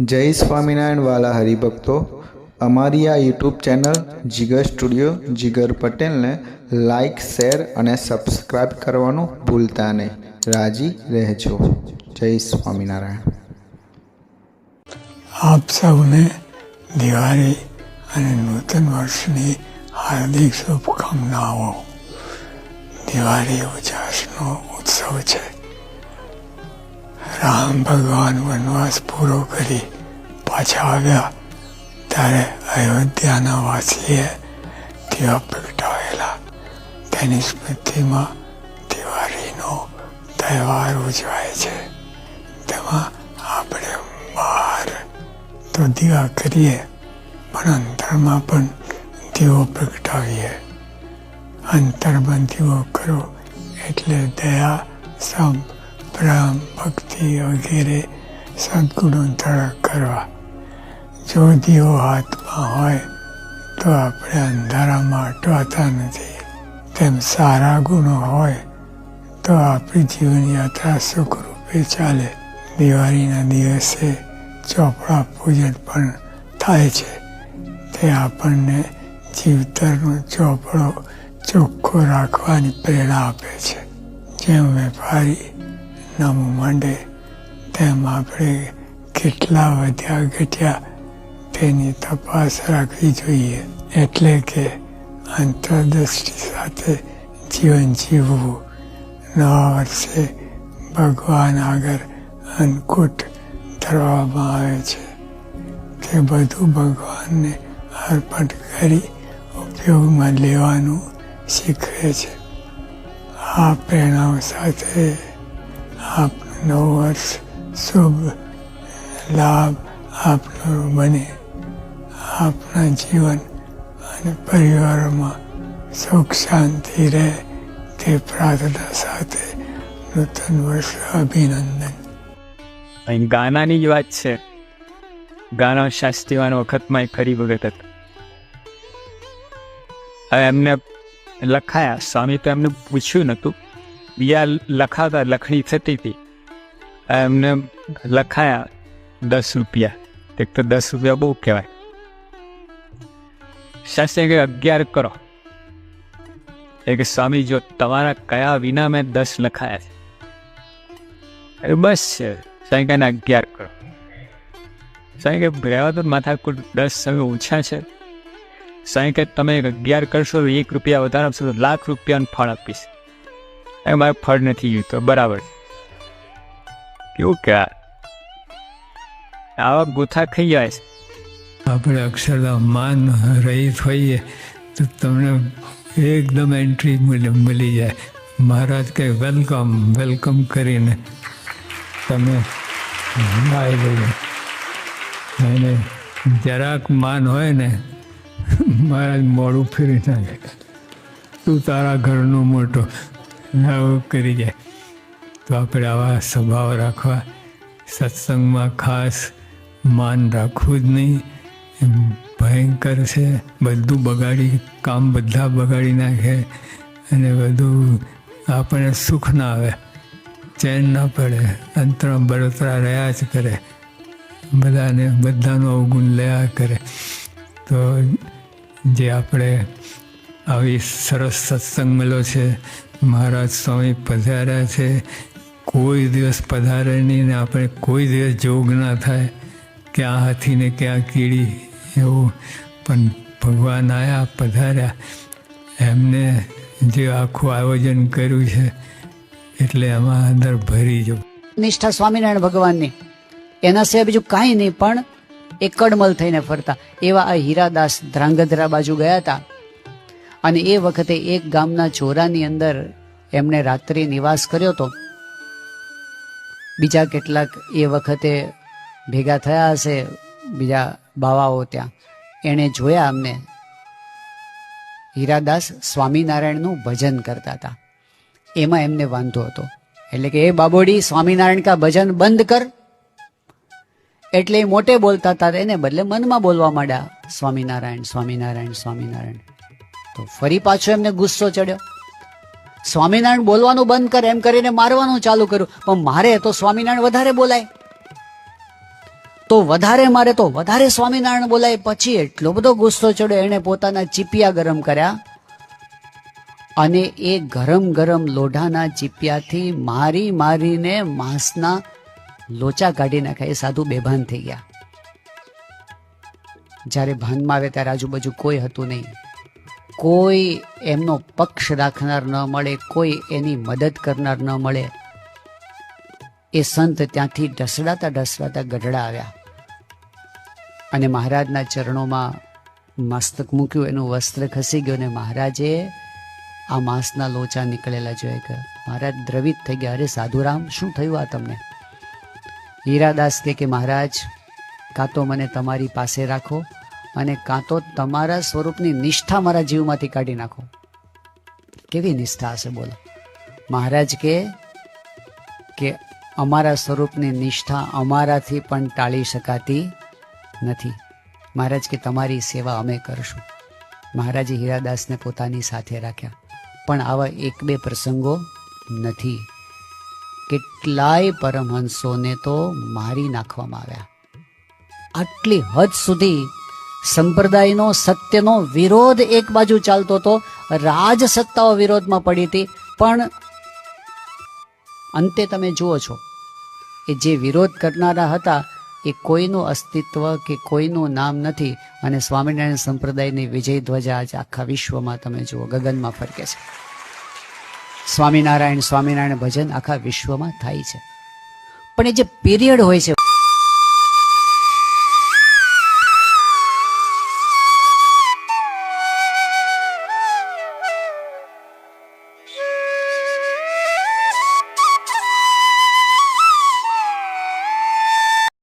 જય સ્વામિનારાયણ વાલા હરિભક્તો. અમારી આ YouTube channel Jigar studio Jigar પટેલને લાઇક શેર અને સબસ્ક્રાઈબ કરવાનું ભૂલતા નહીં. રાજી રહેજો. જય સ્વામિનારાયણ. આપ સૌને દિવાળી અને નૂતન વર્ષની હાર્દિક શુભકામનાઓ. દિવાળી ઉજાસનો ઉત્સવ છે. રામ ભગવાન વનવાસ પૂરો કરી પાછા આવ્યા. ત્યારે અયોધ્યાના વાસીએ દીવા પ્રગટાવેલા. તેની સ્મૃતિમાં દિવાળીનો તહેવાર ઉજવાય છે. તેમાં આપણે બહાર તો દીવા કરીએ, પણ અંતરમાં પણ દીવો પ્રગટાવીએ. અંતરમાં દીવો કરો એટલે દયા સમ પ્રેમ ભક્તિ વગેરે સદગુણો તરક કરવા. જો દીવો હાથમાં હોય, તો આપણે અંધારામાં અટવાતા નથી. તેમ સારા ગુણો હોય, તો આપણી જીવનયાત્રા સુખરૂપે ચાલે. દિવાળીના દિવસે ચોપડા પૂજન પણ થાય છે. તે આપણને જીવતરનો ચોપડો ચોખ્ખો રાખવાની પ્રેરણા આપે છે. જેમ વેપારી નામું માંડે. તેમ આપણે કેટલા વધ્યા ઘટ્યા તેની તપાસ રાખવી જોઈએ. એટલે કે અંતરદ્રષ્ટિ સાથે જીવન જીવવું. નવા વર્ષે ભગવાન આગળ અન્નકૂટ ધરવામાં આવે છે. તે બધું ભગવાનને અર્પણ કરી ઉપયોગમાં લેવાનું શીખવે છે. આ પ્રેરણાઓ સાથે આપનું વર્ષ શુભ લાભ આપનું બને. આપના જીવન અને પરિવારોમાં સુખ શાંતિ રહે તે પ્રાર્થના સાથે નૂતન વર્ષ અભિનંદન. અહીં ગાનાની જ વાત છે. ગાના શાસ્ત્રીવાન વખતમાં ખરી વખત હતા. એમને લખાયા, સ્વામી તો એમને પૂછ્યું નહોતું. બીજા લખાતા લખણી થતી હતી. એમને લખાયા દસ રૂપિયા. એક તો દસ રૂપિયા બહુ કહેવાય. શાસ્ત્રી કે અગિયાર કરો. એ કે, સ્વામી, જો તમારા કયા વિના મેં દસ લખાયા છે? બસ છે. સાંઈ કહે અગિયાર કરો. સાંઈ કે રહેવા તો માથાકૂટ દસ સમય ઓછા છે. સાંઈ કે તમે અગિયાર કરશો એક રૂપિયા વધારે આપશો તો લાખ રૂપિયાનું ફળ આપીશ. એ મારે ફળ નથી જોઈતો બરાબર. કેવું કે આવા ગુથા ખાઈ જાય છે. આપણે અક્ષરધામ માન રહિત હોઈએ તો તમને એકદમ એન્ટ્રી મળી જાય. મહારાજ કે વેલકમ વેલકમ કરીને તમે આવી જજો અને જરાક માન હોય ને, મહારાજ મોડું ફેરી નાખે. તું તારા ઘરનો મોટો આવું કરી જાય. તો આપણે આવા સ્વભાવ રાખવા, સત્સંગમાં ખાસ માન રાખવું જ નહીં. ભયંકર છે. બધું બગાડી, કામ બધા બગાડી નાખે અને બધું આપણને સુખ ના આવે. ચેન ના પડે. અંતર બળતરા રહ્યા જ કરે. બધાને, બધાનો અવગુણ લયા કરે. તો જે આપણે આવી સરસ સત્સંગ મળ્યો છે. મહારાજ સ્વામી પધાર્યા છે. કોઈ દિવસ પધારે નહીં ને આપણે કોઈ દિવસ જોગ ના થાય. ક્યાં હાથી ને ક્યાં કીડી એવું. પણ ભગવાન આવ્યા પધાર્યા. એમને જે આખું આયોજન કર્યું છે, એટલે એમાં અંદર ભરી જવું નિષ્ઠા સ્વામિનારાયણ ભગવાનની. એના સિવાય બીજું કાંઈ નહીં, પણ એકડમલ થઈને ફરતા. એવા આ હીરાદાસ ધ્રાંગધ્રા બાજુ ગયા હતા. અને એ વખતે એક ગામના ચોરાની અંદર એમણે રાત્રિ નિવાસ કર્યો હતો બીજા કેટલાક એ વખતે ભેગા થયા હશે, બીજા બાવાઓ ત્યાં. એણે જોયા અમને. હીરાદાસ સ્વામિનારાયણનું ભજન કરતા હતા. એમાં એમને વાંધો હતો. એટલે કે, એ બાબોડી, સ્વામિનારાયણ કા ભજન બંધ કર. એટલે મોટે બોલતા હતા, એને બદલે મનમાં બોલવા માંડ્યા, સ્વામિનારાયણ સ્વામિનારાયણ સ્વામિનારાયણ. તો ફરી પાછો એમને ગુસ્સો ચડ્યો. સ્વામિનારાયણ બોલવાનું બંધ કર, એમ કરીને મારવાનું ચાલુ કર્યું. પણ મારે તો સ્વામિનારાયણ વધારે બોલાય. તો વધારે મારે તો વધારે સ્વામિનારાયણ બોલાય. પછી એટલો બધો ગુસ્સો ચડ્યો. એણે પોતાના ચીપિયા ગરમ કર્યા. અને એ ગરમ ગરમ લોઢાના ચીપિયાથી મારી મારીને માંસના લોચા કાઢી નાખ્યા. એ સાધુ બેભાન થઈ ગયા. જ્યારે ભાનમાં આવે ત્યારે આજુબાજુ કોઈ હતું નહીં. કોઈ એમનો પક્ષ રાખનાર ન મળે, કોઈ એની મદદ કરનાર ન મળે. એ સંત ત્યાંથી ઢસડાતા ઢસડાતા ગઢડા આવ્યા. અને મહારાજના ચરણોમાં મસ્તક મૂક્યું, એનું વસ્ત્ર ખસી ગયું અને મહારાજે આ માંસના લોચા નીકળેલા જોયા કે, મહારાજ, દ્રવિત થઈ ગયા. અરે સાધુરામ, શું થયું આ તમને? હીરાદાસ કે, મહારાજ, કાં તો મને તમારી પાસે રાખો. અને કાં તો તમારા સ્વરૂપની નિષ્ઠા મારા જીવમાંથી કાઢી નાખો. કેવી નિષ્ઠા હશે બોલો. મહારાજ કે કે અમારા સ્વરૂપની નિષ્ઠા અમારાથી પણ ટાળી શકાતી નથી. મહારાજ કે, તમારી સેવા અમે કરશું. મહારાજે હીરાદાસને પોતાની સાથે રાખ્યા. પણ આવા એક બે પ્રસંગો નથી. કેટલાય પરમહંસોને તો મારી નાખવામાં આવ્યા. આટલી હદ સુધી સંપ્રદાયનો, સત્યનો વિરોધ એક બાજુ ચાલતો હતો. રાજસત્તાઓ વિરોધમાં પડી હતી. પણ અંતે તમે જુઓ છો એ જે વિરોધ કરનારા હતા, એ કોઈનું અસ્તિત્વ કે કોઈનું નામ નથી. અને સ્વામિનારાયણ સંપ્રદાયની વિજય ધ્વજા આજે આખા વિશ્વમાં તમે જુઓ, ગગનમાં ફરકે છે. સ્વામિનારાયણ સ્વામિનારાયણ ભજન આખા વિશ્વમાં થાય છે. પણ એ જે પીરિયડ હોય છે